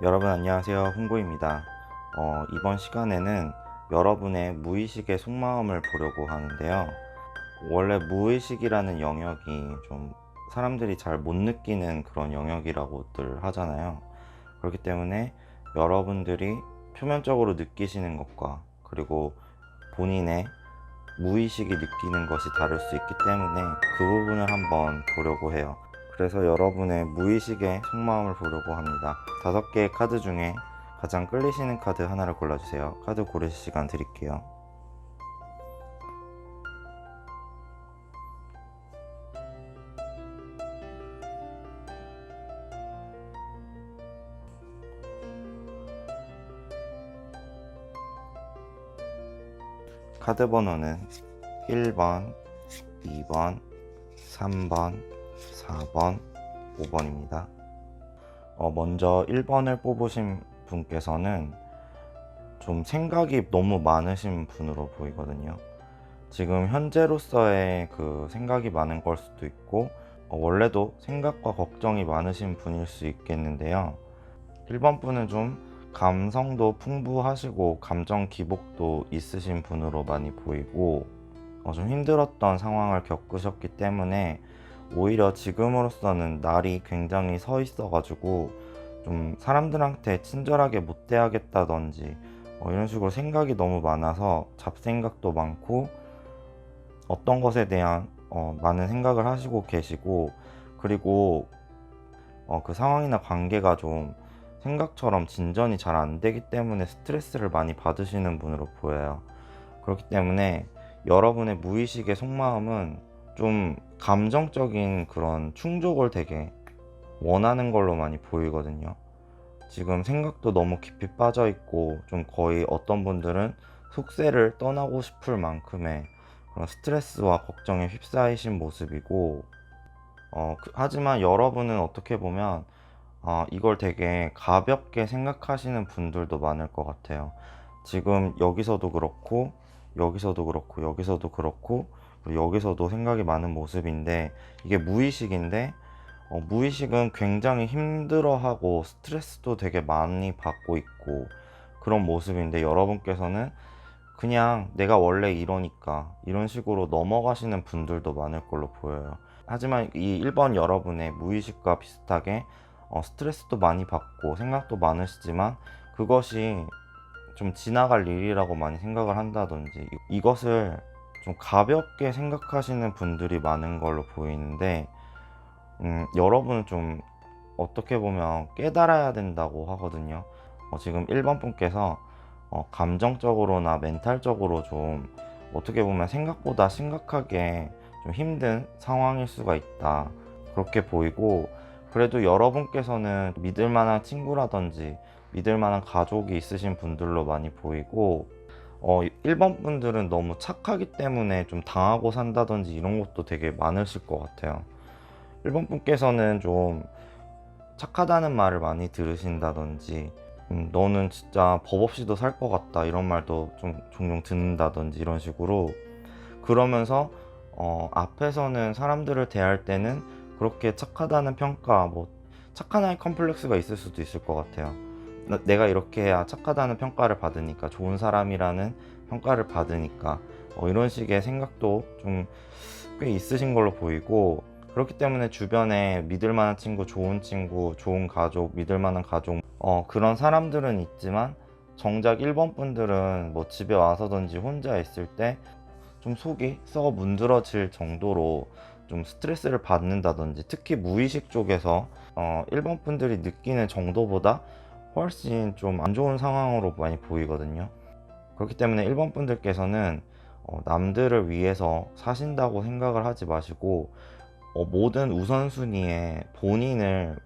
여러분 안녕하세요. 훈고입니다. 어, 이번 시간에는 여러분의 무의식의 속마음을 보려고 하는데요. 원래 무의식이라는 영역이 좀 사람들이 잘 못 느끼는 그런 영역이라고들 하잖아요. 그렇기 때문에 여러분들이 표면적으로 느끼시는 것과 그리고 본인의 무의식이 느끼는 것이 다를 수 있기 때문에 그 부분을 한번 보려고 해요 그래서 여러분의 무의식의 속마음을 보려고 합니다. 다섯 개의 카드 중에 가장 끌리시는 카드 하나를 골라주세요. 카드 고르실 시간 드릴게요. 카드 번호는 1번, 2번, 3번, 4번, 5번입니다. 어, 먼저 1번을 뽑으신 분께서는 좀 생각이 너무 많으신 분으로 보이거든요. 지금 현재로서의 그 생각이 많은 걸 수도 있고, 어, 원래도 생각과 걱정이 많으신 분일 수 있겠는데요. 1번 분은 좀 감성도 풍부하시고, 감정 기복도 있으신 분으로 많이 보이고, 어, 좀 힘들었던 상황을 겪으셨기 때문에 오히려 지금으로서는 날이 굉장히 서 있어가지고 좀 사람들한테 친절하게 못 대하겠다든지 어, 이런 식으로 생각이 너무 많아서 잡생각도 많고 어떤 것에 대한 어, 많은 생각을 하시고 계시고 그리고 어, 그 상황이나 관계가 좀 생각처럼 진전이 잘 안 되기 때문에 스트레스를 많이 받으시는 분으로 보여요. 그렇기 때문에 여러분의 무의식의 속마음은 좀 감정적인 그런 충족을 되게 원하는 걸로 많이 보이거든요. 지금 생각도 너무 깊이 빠져 있고 좀 거의 어떤 분들은 속세를 떠나고 싶을 만큼의 그런 스트레스와 걱정에 휩싸이신 모습이고 어, 그- 하지만 여러분은 어떻게 보면 어, 이걸 되게 가볍게 생각하시는 분들도 많을 것 같아요. 지금 여기서도 그렇고 여기서도 그렇고 여기서도 그렇고 여기서도 생각이 많은 모습인데 이게 무의식인데 어, 무의식은 굉장히 힘들어하고 스트레스도 되게 많이 받고 있고 그런 모습인데 여러분께서는 그냥 내가 원래 이러니까 이런 식으로 넘어가시는 분들도 많을 걸로 보여요. 하지만 이 1번 여러분의 무의식과 비슷하게 어, 스트레스도 많이 받고 생각도 많으시지만 그것이 좀 지나갈 일이라고 많이 생각을 한다든지 이- 이것을 좀 가볍게 생각하시는 분들이 많은 걸로 보이는데 음, 여러분은 좀 어떻게 보면 깨달아야 된다고 하거든요. 어, 지금 1번 분께서 어, 감정적으로나 멘탈적으로 좀 어떻게 보면 생각보다 심각하게 좀 힘든 상황일 수가 있다. 그렇게 보이고 그래도 여러분께서는 믿을 만한 친구라든지 믿을 만한 가족이 있으신 분들로 많이 보이고 어, 1번 분들은 너무 착하기 때문에 좀 당하고 산다든지 이런 것도 되게 많으실 것 같아요. 1번 분께서는 좀 착하다는 말을 많이 들으신다든지, 음, 너는 진짜 법 없이도 살 것 같다 이런 말도 좀 종종 듣는다든지 이런 식으로 그러면서 어, 앞에서는 사람들을 대할 때는 그렇게 착하다는 평가, 뭐 착한 아이 컴플렉스가 있을 수도 있을 것 같아요. 나- 내가 이렇게 해야 착하다는 평가를 받으니까 좋은 사람이라는 평가를 받으니까 어, 이런 식의 생각도 좀 꽤 있으신 걸로 보이고 그렇기 때문에 주변에 믿을 만한 친구, 좋은 친구, 좋은 가족, 믿을 만한 가족 어, 그런 사람들은 있지만 정작 1번 분들은 뭐 집에 와서든지 혼자 있을 때 좀 속이 썩어 문드러질 정도로 좀 스트레스를 받는다든지 특히 무의식 쪽에서 어, 1번 분들이 느끼는 정도보다 훨씬 좀 안 좋은 상황으로 많이 보이거든요. 그렇기 때문에 1번 분들께서는 어, 남들을 위해서 사신다고 생각을 하지 마시고 어, 모든 우선순위에 본인을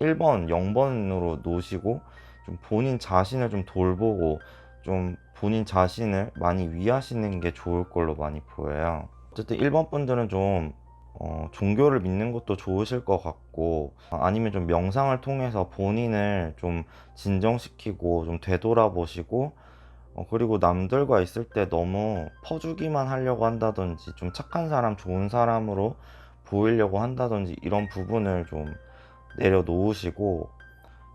1번, 0번으로 놓으시고 좀 본인 자신을 좀 돌보고 좀 본인 자신을 많이 위하시는 게 좋을 걸로 많이 보여요. 어쨌든 1번 분들은 좀 어, 종교를 믿는 것도 좋으실 것 같고 어, 아니면 좀 명상을 통해서 본인을 좀 진정시키고 좀 되돌아보시고 어, 그리고 남들과 있을 때 너무 퍼주기만 하려고 한다든지 좀 착한 사람, 좋은 사람으로 보이려고 한다든지 이런 부분을 좀 내려놓으시고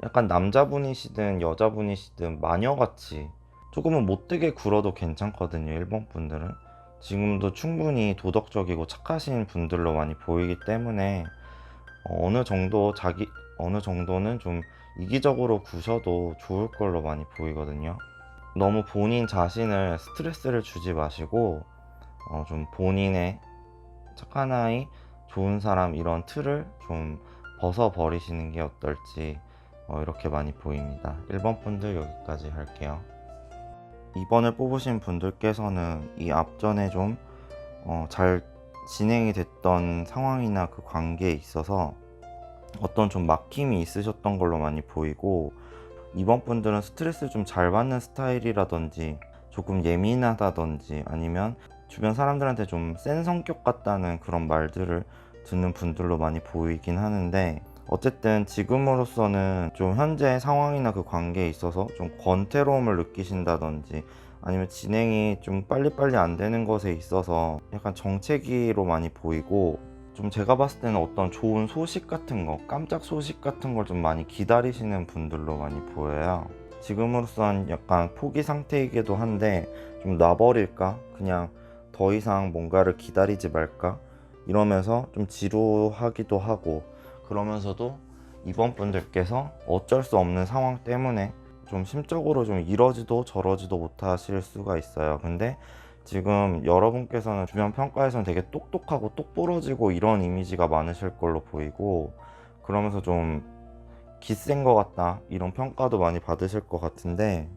약간 남자분이시든 여자분이시든 마녀같이 조금은 못되게 굴어도 괜찮거든요. 1번 분들은. 지금도 충분히 도덕적이고 착하신 분들로 많이 보이기 때문에 어, 어느 정도 자기 어느 정도는 좀 이기적으로 구셔도 좋을 걸로 많이 보이거든요. 너무 본인 자신을 스트레스를 주지 마시고 어, 좀 본인의 착한 아이, 좋은 사람 이런 틀을 좀 벗어 버리시는 게 어떨지 어, 이렇게 많이 보입니다. 1번 분들 여기까지 할게요. 2번을 뽑으신 분들께서는 이 앞전에 좀 잘 진행이 됐던 상황이나 그 관계에 있어서 어떤 좀 막힘이 있으셨던 걸로 많이 보이고 이번 분들은 스트레스 좀잘 받는 스타일이라든지 조금 예민하다든지 아니면 주변 사람들한테 좀 센 성격 같다는 그런 말들을 듣는 분들로 많이 보이긴 하는데 어쨌든 지금으로서는 좀 현재 상황이나 그 관계에 있어서 좀 권태로움을 느끼신다든지 아니면 진행이 좀 빨리빨리 안 되는 것에 있어서 약간 정체기로 많이 보이고 좀 제가 봤을 때는 어떤 좋은 소식 같은 거, 깜짝 소식 같은 걸 좀 많이 기다리시는 분들로 많이 보여요. 지금으로선 약간 포기 상태이기도 한데 좀 놔버릴까? 그냥 더 이상 뭔가를 기다리지 말까? 이러면서 좀 지루하기도 하고 그러면서도 이번 분들께서 어쩔 수 없는 상황 때문에 좀 심적으로 좀 이러지도 저러지도 못하실 수가 있어요. 근데 지금 여러분께서는 주변 평가에서는 되게 똑똑하고 똑부러지고 이런 이미지가 많으실 걸로 보이고 그러면서 좀 기센 것 같다 이런 평가도 많이 받으실 것 같은데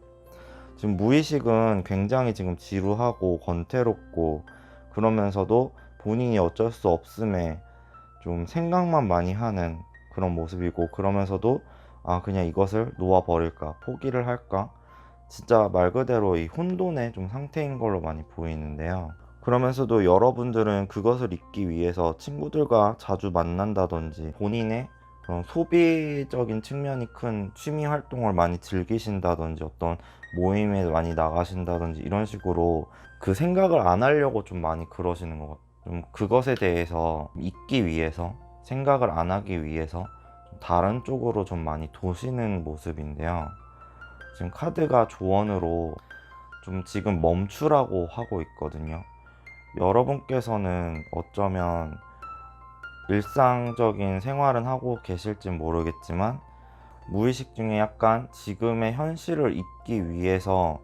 지금 무의식은 굉장히 지금 지루하고 권태롭고 그러면서도 본인이 어쩔 수 없음에 좀 생각만 많이 하는 그런 모습이고 그러면서도 아 그냥 이것을 놓아버릴까 포기를 할까 진짜 말 그대로 이 혼돈의 좀 상태인 걸로 많이 보이는데요. 그러면서도 여러분들은 그것을 잊기 위해서 친구들과 자주 만난다든지 본인의 그런 소비적인 측면이 큰 취미 활동을 많이 즐기신다든지 어떤 모임에 많이 나가신다든지 이런 식으로 그 생각을 안 하려고 좀 많이 그러시는 것 같아요. 좀 그것에 대해서 잊기 위해서 생각을 안 하기 위해서 좀 다른 쪽으로 좀 많이 도시는 모습인데요. 지금 카드가 조언으로 좀 지금 멈추라고 하고 있거든요. 여러분께서는 어쩌면 일상적인 생활은 하고 계실지 모르겠지만 무의식 중에 약간 지금의 현실을 잊기 위해서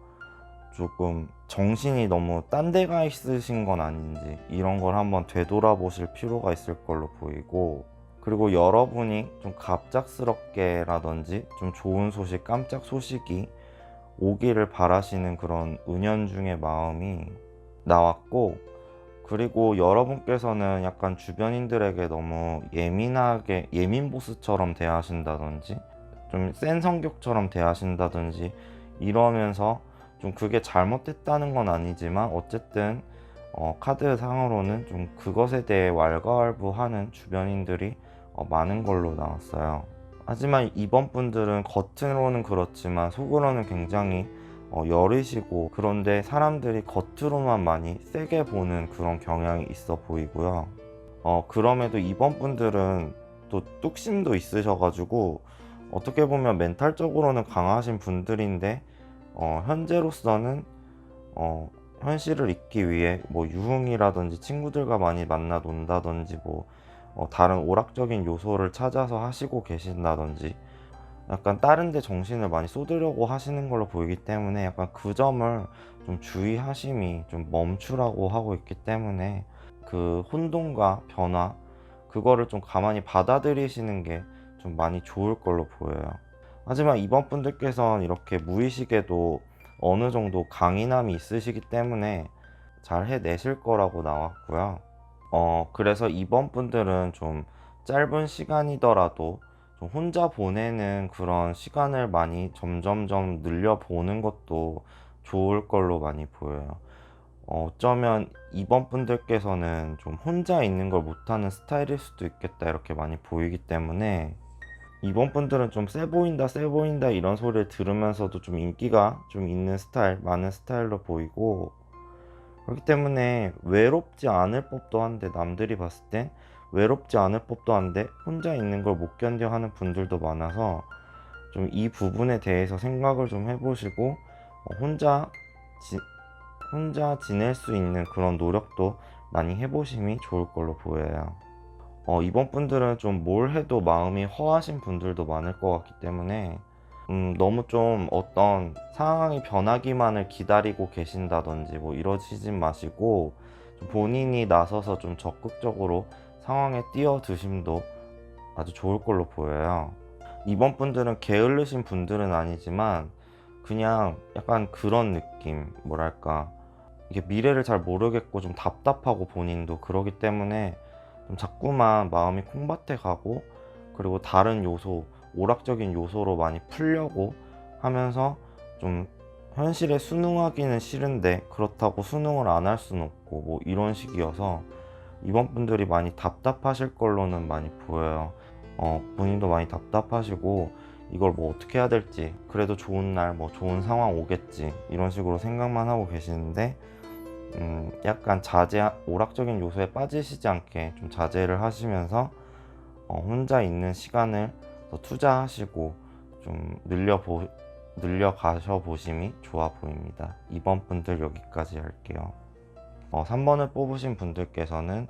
조금 정신이 너무 딴 데 가 있으신 건 아닌지 이런 걸 한번 되돌아보실 필요가 있을 걸로 보이고 그리고 여러분이 좀 갑작스럽게라든지 좀 좋은 소식, 깜짝 소식이 오기를 바라시는 그런 은연중의 마음이 나왔고 그리고 여러분께서는 약간 주변인들에게 너무 예민하게 예민 보스처럼 대하신다든지 좀 센 성격처럼 대하신다든지 이러면서 좀 그게 잘못됐다는 건 아니지만 어쨌든 어, 카드 상으로는 좀 그것에 대해 왈가왈부하는 주변인들이 어, 많은 걸로 나왔어요. 하지만 이번 분들은 겉으로는 그렇지만 속으로는 굉장히 어, 여리시고 그런데 사람들이 겉으로만 많이 세게 보는 그런 경향이 있어 보이고요. 어, 그럼에도 이번 분들은 또 뚝심도 있으셔가지고 어떻게 보면 멘탈적으로는 강하신 분들인데 어, 현재로서는 어, 현실을 잊기 위해 뭐 유흥이라든지 친구들과 많이 만나 논다든지 뭐 어, 다른 오락적인 요소를 찾아서 하시고 계신다든지 약간 다른 데 정신을 많이 쏟으려고 하시는 걸로 보이기 때문에 약간 그 점을 좀 주의하심이 좀 멈추라고 하고 있기 때문에 그 혼돈과 변화 그거를 좀 가만히 받아들이시는 게 좀 많이 좋을 걸로 보여요. 하지만 이번 분들께서는 이렇게 무의식에도 어느 정도 강인함이 있으시기 때문에 잘 해내실 거라고 나왔고요. 어, 그래서 이번 분들은 좀 짧은 시간이더라도 좀 혼자 보내는 그런 시간을 많이 점점점 늘려보는 것도 좋을 걸로 많이 보여요. 어, 어쩌면 이번 분들께서는 좀 혼자 있는 걸 못하는 스타일일 수도 있겠다 이렇게 많이 보이기 때문에 이번 분들은 좀 세 보인다, 세 보인다 이런 소리를 들으면서도 좀 인기가 좀 있는 스타일, 많은 스타일로 보이고 그렇기 때문에 외롭지 않을 법도 한데 남들이 봤을 땐 외롭지 않을 법도 한데 혼자 있는 걸 못 견뎌 하는 분들도 많아서 좀 이 부분에 대해서 생각을 좀 해보시고 어, 혼자 지, 혼자 지낼 수 있는 그런 노력도 많이 해보심이 좋을 걸로 보여요. 어, 이번 분들은 좀 뭘 해도 마음이 허하신 분들도 많을 것 같기 때문에 음, 너무 좀 어떤 상황이 변하기만을 기다리고 계신다든지 뭐 이러시진 마시고 좀 본인이 나서서 좀 적극적으로 상황에 뛰어드심도 아주 좋을 걸로 보여요. 이번 분들은 게을르신 분들은 아니지만 그냥 약간 그런 느낌, 뭐랄까. 이게 미래를 잘 모르겠고 좀 답답하고 본인도 그러기 때문에 좀 자꾸만 마음이 콩밭에 가고 그리고 다른 요소, 오락적인 요소로 많이 풀려고 하면서 좀 현실에 순응하기는 싫은데 그렇다고 순응을 안 할 수는 없고 뭐 이런 식이어서 이번 분들이 많이 답답하실 걸로는 많이 보여요. 어, 본인도 많이 답답하시고 이걸 뭐 어떻게 해야 될지 그래도 좋은 날 뭐 좋은 상황 오겠지 이런 식으로 생각만 하고 계시는데 음, 약간 자제 오락적인 요소에 빠지시지 않게 좀 자제를 하시면서 어, 혼자 있는 시간을 더 투자하시고 좀 늘려 보 늘려 가셔 보심이 좋아 보입니다. 이번 분들 여기까지 할게요. 어, 3번을 뽑으신 분들께서는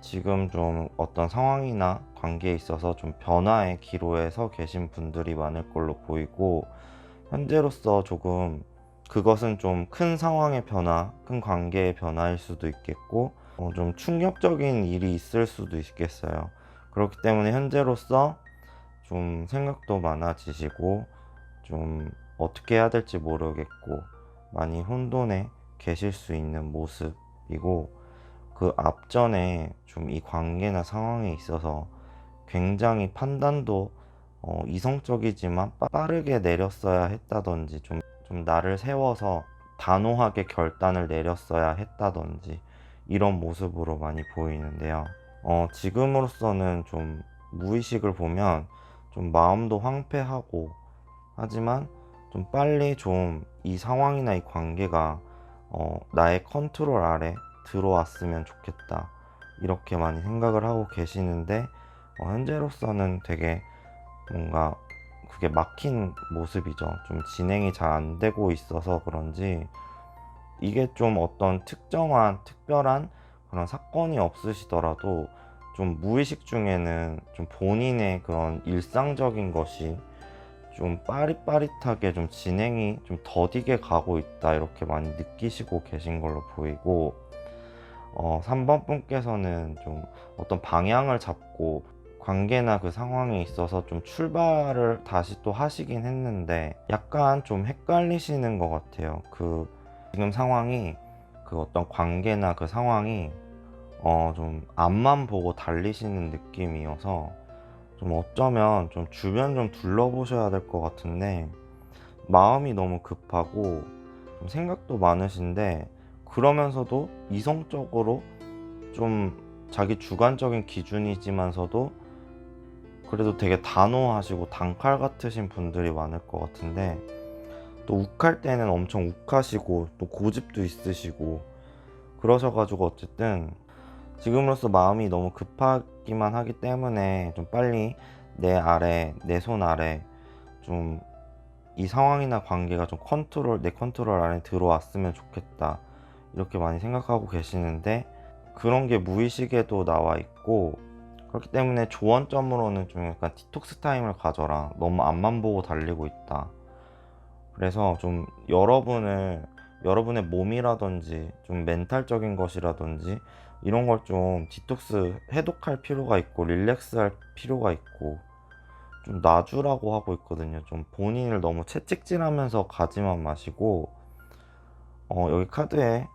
지금 좀 어떤 상황이나 관계에 있어서 좀 변화의 기로에 서 계신 분들이 많을 걸로 보이고 현재로서 조금 그것은 좀 큰 상황의 변화, 큰 관계의 변화일 수도 있겠고 어, 좀 충격적인 일이 있을 수도 있겠어요. 그렇기 때문에 현재로서 좀 생각도 많아지시고 좀 어떻게 해야 될지 모르겠고 많이 혼돈에 계실 수 있는 모습이고 그 앞전에 좀 이 관계나 상황에 있어서 굉장히 판단도 어, 이성적이지만 빠- 빠르게 내렸어야 했다든지 좀, 좀 나를 세워서 단호하게 결단을 내렸어야 했다든지 이런 모습으로 많이 보이는데요. 어, 지금으로서는 좀 무의식을 보면 좀 마음도 황폐하고 하지만 좀 빨리 좀 이 상황이나 이 관계가 어, 나의 컨트롤 아래 들어왔으면 좋겠다. 이렇게 많이 생각을 하고 계시는데 어, 현재로서는 되게 뭔가 그게 막힌 모습이죠. 좀 진행이 잘 안 되고 있어서 그런지 이게 좀 어떤 특정한 특별한 그런 사건이 없으시더라도 좀 무의식 중에는 좀 본인의 그런 일상적인 것이 좀 빠릿빠릿하게 좀 진행이 좀 더디게 가고 있다 이렇게 많이 느끼시고 계신 걸로 보이고 어, 3번 분께서는 좀 어떤 방향을 잡고 관계나 그 상황에 있어서 좀 출발을 다시 또 하시긴 했는데 약간 좀 헷갈리시는 것 같아요. 그 지금 상황이 그 어떤 관계나 그 상황이 어, 좀 앞만 보고 달리시는 느낌이어서 좀 어쩌면 좀 주변 좀 둘러보셔야 될 것 같은데 마음이 너무 급하고 좀 생각도 많으신데 그러면서도 이성적으로 좀 자기 주관적인 기준이지만서도 그래도 되게 단호하시고 단칼 같으신 분들이 많을 것 같은데 또 욱할 때는 엄청 욱하시고 또 고집도 있으시고 그러셔가지고 어쨌든 지금으로서 마음이 너무 급하기만 하기 때문에 좀 빨리 내 아래 내 손 아래 좀 이 상황이나 관계가 좀 컨트롤 내 컨트롤 안에 들어왔으면 좋겠다 이렇게 많이 생각하고 계시는데 그런 게 무의식에도 나와 있고 그렇기 때문에 조언점으로는 좀 약간 디톡스 타임을 가져라 너무 앞만 보고 달리고 있다 그래서 좀 여러분을 여러분의 몸이라든지 좀 멘탈적인 것이라든지 이런 걸 좀 디톡스 해독할 필요가 있고 릴렉스할 필요가 있고 좀 놔주라고 하고 있거든요. 좀 본인을 너무 채찍질하면서 가지만 마시고 어, 여기 카드에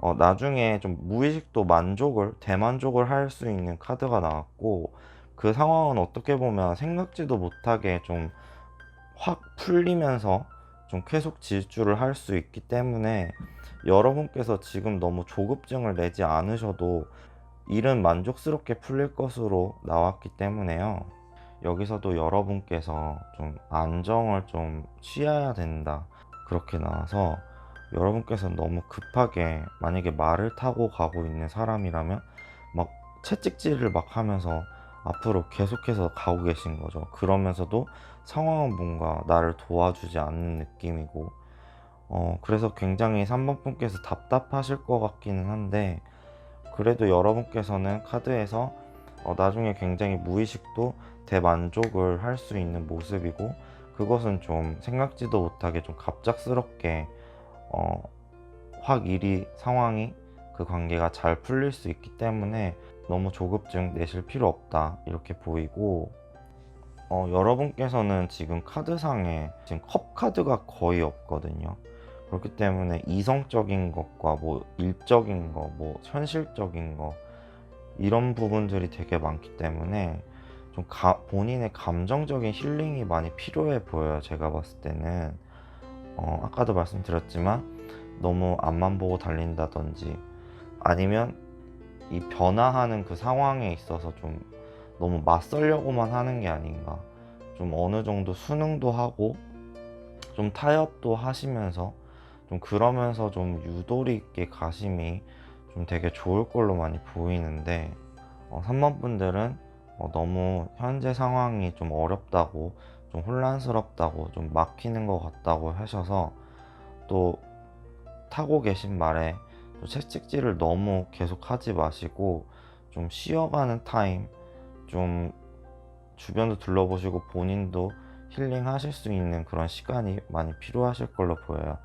어, 나중에 좀 무의식도 만족을 대만족을 할 수 있는 카드가 나왔고 그 상황은 어떻게 보면 생각지도 못하게 좀 확 풀리면서 좀 계속 질주를 할 수 있기 때문에 여러분께서 지금 너무 조급증을 내지 않으셔도 일은 만족스럽게 풀릴 것으로 나왔기 때문에요. 여기서도 여러분께서 좀 안정을 좀 취해야 된다. 그렇게 나와서 여러분께서 너무 급하게 만약에 말을 타고 가고 있는 사람이라면 막 채찍질을 막 하면서 앞으로 계속해서 가고 계신 거죠. 그러면서도 상황은 뭔가 나를 도와주지 않는 느낌이고 어, 그래서 굉장히 3번 분께서 답답하실 것 같기는 한데 그래도 여러분께서는 카드에서 어, 나중에 굉장히 무의식도 대만족을 할 수 있는 모습이고 그것은 좀 생각지도 못하게 좀 갑작스럽게 어, 확 일이 상황이 그 관계가 잘 풀릴 수 있기 때문에 너무 조급증 내실 필요 없다 이렇게 보이고 어, 여러분께서는 지금 카드상에 지금 컵 카드가 거의 없거든요. 그렇기 때문에 이성적인 것과 뭐 일적인 거, 뭐 현실적인 거 이런 부분들이 되게 많기 때문에 좀 가- 본인의 감정적인 힐링이 많이 필요해 보여요. 제가 봤을 때는 어, 아까도 말씀드렸지만 너무 앞만 보고 달린다든지 아니면 이 변화하는 그 상황에 있어서 좀 너무 맞설려고만 하는 게 아닌가. 좀 어느 정도 수능도 하고 좀 타협도 하시면서 좀 그러면서 좀 유도리 있게 가심이 좀 되게 좋을 걸로 많이 보이는데 어, 3번 분들은 어, 너무 현재 상황이 좀 어렵다고 좀 혼란스럽다고 좀 막히는 것 같다고 하셔서 또 타고 계신 말에 또 채찍질을 너무 계속 하지 마시고 좀 쉬어가는 타임 좀 주변도 둘러보시고 본인도 힐링 하실 수 있는 그런 시간이 많이 필요하실 걸로 보여요.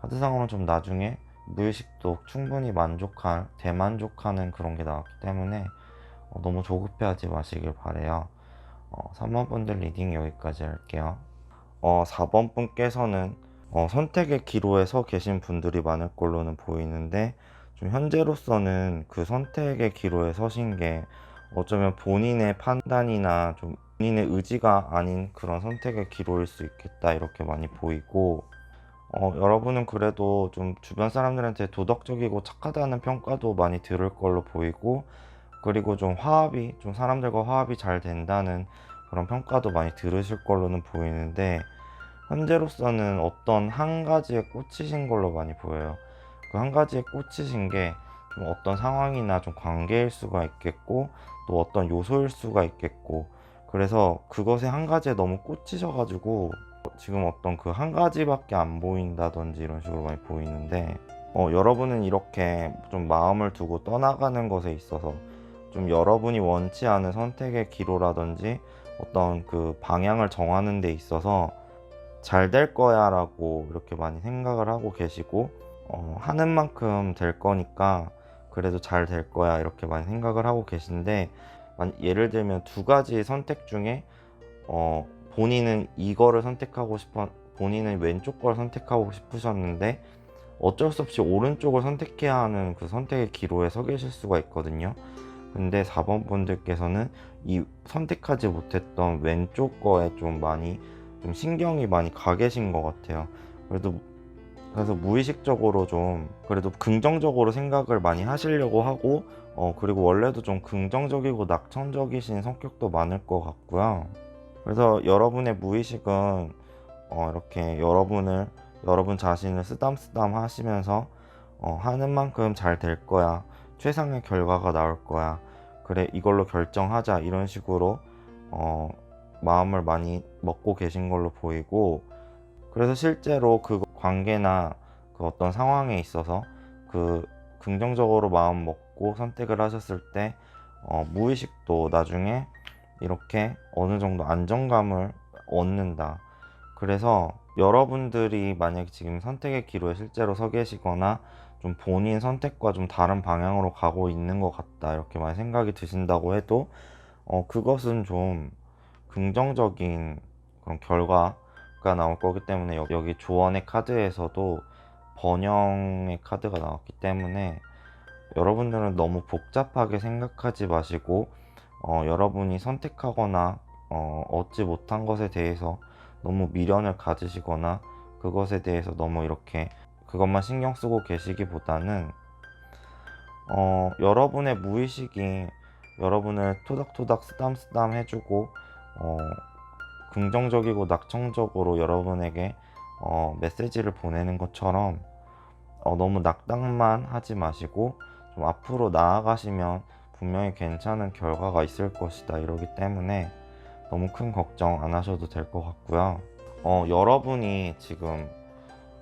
카드상으로는 좀 나중에 무의식도 충분히 만족한, 대만족하는 그런 게 나왔기 때문에 어, 너무 조급해하지 마시길 바래요. 어, 3번 분들 리딩 여기까지 할게요. 어, 4번 분께서는 어, 선택의 기로에 서 계신 분들이 많을 걸로는 보이는데 좀 현재로서는 그 선택의 기로에 서신 게 어쩌면 본인의 판단이나 좀 본인의 의지가 아닌 그런 선택의 기로일 수 있겠다 이렇게 많이 보이고 어, 여러분은 그래도 좀 주변 사람들한테 도덕적이고 착하다는 평가도 많이 들을 걸로 보이고 그리고 좀 화합이 좀 사람들과 화합이 잘 된다는 그런 평가도 많이 들으실 걸로는 보이는데 현재로서는 어떤 한 가지에 꽂히신 걸로 많이 보여요. 그 한 가지에 꽂히신 게 좀 어떤 상황이나 좀 관계일 수가 있겠고 또 어떤 요소일 수가 있겠고 그래서 그것에 한 가지에 너무 꽂히셔가지고 지금 어떤 그 한 가지밖에 안 보인다든지 이런 식으로 많이 보이는데 어, 여러분은 이렇게 좀 마음을 두고 떠나가는 것에 있어서 좀 여러분이 원치 않은 선택의 기로라든지 어떤 그 방향을 정하는 데 있어서 잘 될 거야 라고 이렇게 많이 생각을 하고 계시고 어, 하는 만큼 될 거니까 그래도 잘 될 거야 이렇게 많이 생각을 하고 계신데 만- 예를 들면 두 가지 선택 중에 어, 본인은 이거를 선택하고 싶어 본인은 왼쪽 걸 선택하고 싶으셨는데 어쩔 수 없이 오른쪽을 선택해야 하는 그 선택의 기로에 서 계실 수가 있거든요. 근데 4번 분들께서는 이 선택하지 못했던 왼쪽 거에 좀 많이 좀 신경이 많이 가 계신 것 같아요. 그래도 그래서 무의식적으로 좀 그래도 긍정적으로 생각을 많이 하시려고 하고 어 그리고 원래도 좀 긍정적이고 낙천적이신 성격도 많을 것 같고요. 그래서 여러분의 무의식은 어 이렇게 여러분을 여러분 자신을 쓰담쓰담 하시면서 어 하는 만큼 잘 될 거야. 최상의 결과가 나올 거야. 그래 이걸로 결정하자 이런 식으로 어 마음을 많이 먹고 계신 걸로 보이고 그래서 실제로 그 관계나 그 어떤 상황에 있어서 그 긍정적으로 마음 먹고 선택을 하셨을 때 어, 무의식도 나중에 이렇게 어느 정도 안정감을 얻는다. 그래서 여러분들이 만약에 지금 선택의 기로에 실제로 서 계시거나 좀 본인 선택과 좀 다른 방향으로 가고 있는 것 같다. 이렇게 많이 생각이 드신다고 해도 어, 그것은 좀 긍정적인 그런 결과가 나올 거기 때문에 여- 여기 조언의 카드에서도 번영의 카드가 나왔기 때문에 여러분들은 너무 복잡하게 생각하지 마시고 어, 여러분이 선택하거나 어, 얻지 못한 것에 대해서 너무 미련을 가지시거나 그것에 대해서 너무 이렇게 그것만 신경 쓰고 계시기보다는 어, 여러분의 무의식이 여러분을 토닥토닥 쓰담쓰담 해주고 어, 긍정적이고 낙천적으로 여러분에게 어, 메시지를 보내는 것처럼 어, 너무 낙담만 하지 마시고 좀 앞으로 나아가시면 분명히 괜찮은 결과가 있을 것이다 이러기 때문에 너무 큰 걱정 안 하셔도 될 것 같고요. 어, 여러분이 지금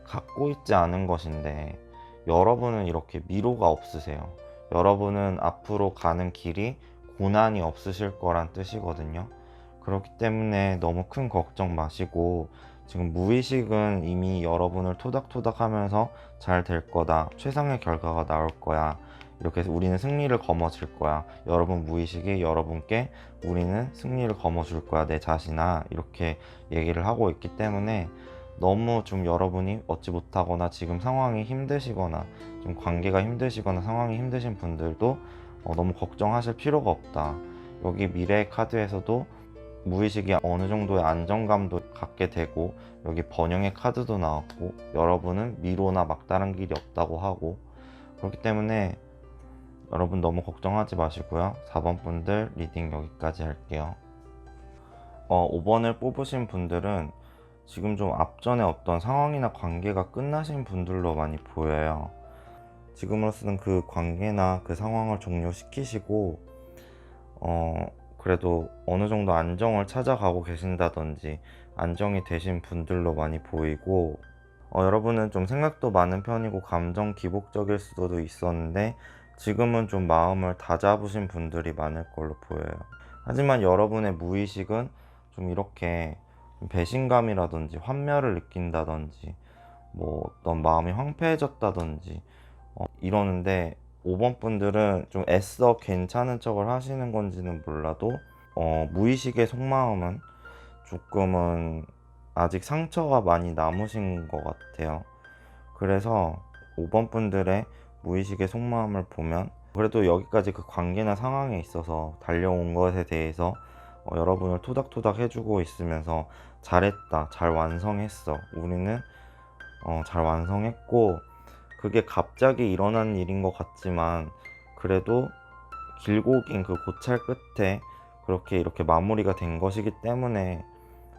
갖고 있지 않은 것인데 여러분은 이렇게 미로가 없으세요. 여러분은 앞으로 가는 길이 고난이 없으실 거란 뜻이거든요. 그렇기 때문에 너무 큰 걱정 마시고 지금 무의식은 이미 여러분을 토닥토닥 하면서 잘 될 거다. 최상의 결과가 나올 거야. 이렇게 해서 우리는 승리를 거머쥘 거야. 여러분 무의식이 여러분께 우리는 승리를 거머쥘 거야. 내 자신아. 이렇게 얘기를 하고 있기 때문에 너무 좀 여러분이 얻지 못하거나 지금 상황이 힘드시거나 좀 관계가 힘드시거나 상황이 힘드신 분들도 어, 너무 걱정하실 필요가 없다. 여기 미래의 카드에서도 무의식이 어느 정도의 안정감도 갖게 되고 여기 번영의 카드도 나왔고 여러분은 미로나 막다른 길이 없다고 하고 그렇기 때문에 여러분 너무 걱정하지 마시고요. 4번 분들 리딩 여기까지 할게요. 어, 5번을 뽑으신 분들은 지금 좀 앞전에 어떤 상황이나 관계가 끝나신 분들로 많이 보여요. 지금으로서는 그 관계나 그 상황을 종료시키시고, 어, 그래도 어느 정도 안정을 찾아가고 계신다든지, 안정이 되신 분들로 많이 보이고, 어, 여러분은 좀 생각도 많은 편이고, 감정 기복적일 수도 있었는데, 지금은 좀 마음을 다잡으신 분들이 많을 걸로 보여요. 하지만 여러분의 무의식은 좀 이렇게 좀 배신감이라든지 환멸을 느낀다든지 뭐 어떤 마음이 황폐해졌다든지 어, 이러는데 5번 분들은 좀 애써 괜찮은 척을 하시는 건지는 몰라도 어, 무의식의 속마음은 조금은 아직 상처가 많이 남으신 것 같아요. 그래서 5번 분들의 무의식의 속마음을 보면 그래도 여기까지 그 관계나 상황에 있어서 달려온 것에 대해서 어, 여러분을 토닥토닥 해주고 있으면서 잘했다, 잘 완성했어. 우리는 어, 잘 완성했고 그게 갑자기 일어난 일인 것 같지만 그래도 길고 긴 그 고찰 끝에 그렇게 이렇게 마무리가 된 것이기 때문에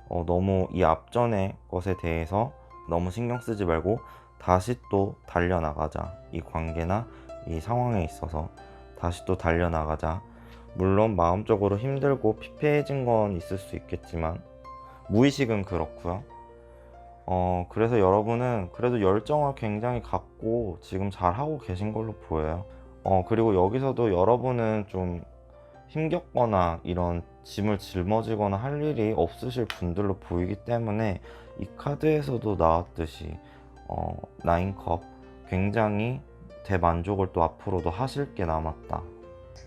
어, 너무 이 앞전의 것에 대해서 너무 신경 쓰지 말고 다시 또 달려나가자. 이 관계나 이 상황에 있어서 다시 또 달려나가자. 물론 마음적으로 힘들고 피폐해진 건 있을 수 있겠지만 무의식은 그렇고요. 어, 그래서 여러분은 그래도 열정을 굉장히 갖고 지금 잘 하고 계신 걸로 보여요. 어, 그리고 여기서도 여러분은 좀 힘겹거나 이런 짐을 짊어지거나 할 일이 없으실 분들로 보이기 때문에 이 카드에서도 나왔듯이 어, 나인컵 굉장히 대만족을 또 앞으로도 하실 게 남았다.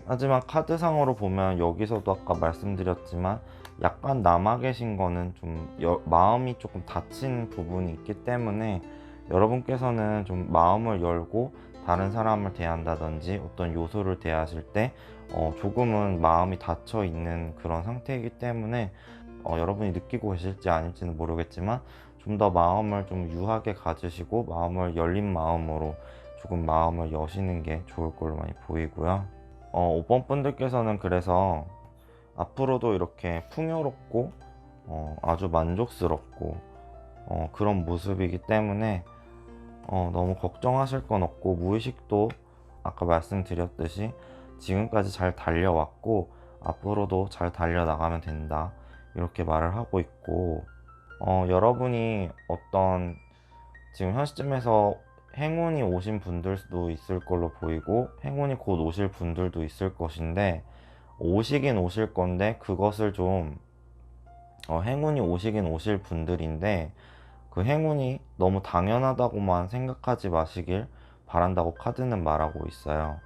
하지만 카드상으로 보면 여기서도 아까 말씀드렸지만 약간 남아 계신 거는 좀 여- 마음이 조금 다친 부분이 있기 때문에 여러분께서는 좀 마음을 열고 다른 사람을 대한다든지 어떤 요소를 대하실 때 어, 조금은 마음이 닫혀 있는 그런 상태이기 때문에 어, 여러분이 느끼고 계실지 아닐지는 모르겠지만 좀 더 마음을 좀 유하게 가지시고 마음을 열린 마음으로 조금 마음을 여시는 게 좋을 걸로 많이 보이고요. 어, 5번 분들께서는 그래서 앞으로도 이렇게 풍요롭고 어, 아주 만족스럽고 어, 그런 모습이기 때문에 어, 너무 걱정하실 건 없고 무의식도 아까 말씀드렸듯이 지금까지 잘 달려왔고 앞으로도 잘 달려나가면 된다. 이렇게 말을 하고 있고 어, 여러분이 어떤 지금 현 시점에서 행운이 오신 분들도 있을 걸로 보이고 행운이 곧 오실 분들도 있을 것인데 오시긴 오실 건데 그것을 좀 어, 행운이 오시긴 오실 분들인데 그 행운이 너무 당연하다고만 생각하지 마시길 바란다고 카드는 말하고 있어요.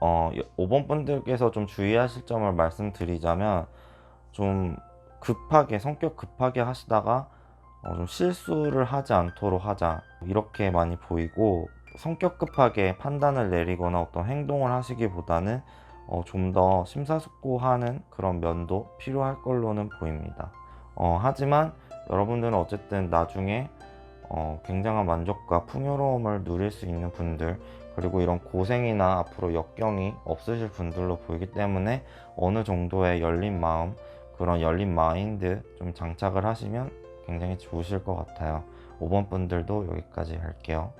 어, 5번 분들께서 좀 주의하실 점을 말씀드리자면 좀 급하게 성격 급하게 하시다가 어, 좀 실수를 하지 않도록 하자 이렇게 많이 보이고 성격 급하게 판단을 내리거나 어떤 행동을 하시기보다는 어, 좀 더 심사숙고하는 그런 면도 필요할 걸로는 보입니다. 어, 하지만 여러분들은 어쨌든 나중에 어, 굉장한 만족과 풍요로움을 누릴 수 있는 분들 그리고 이런 고생이나 앞으로 역경이 없으실 분들로 보이기 때문에 어느 정도의 열린 마음 그런 열린 마인드 좀 장착을 하시면 굉장히 좋으실 것 같아요. 5번 분들도 여기까지 할게요.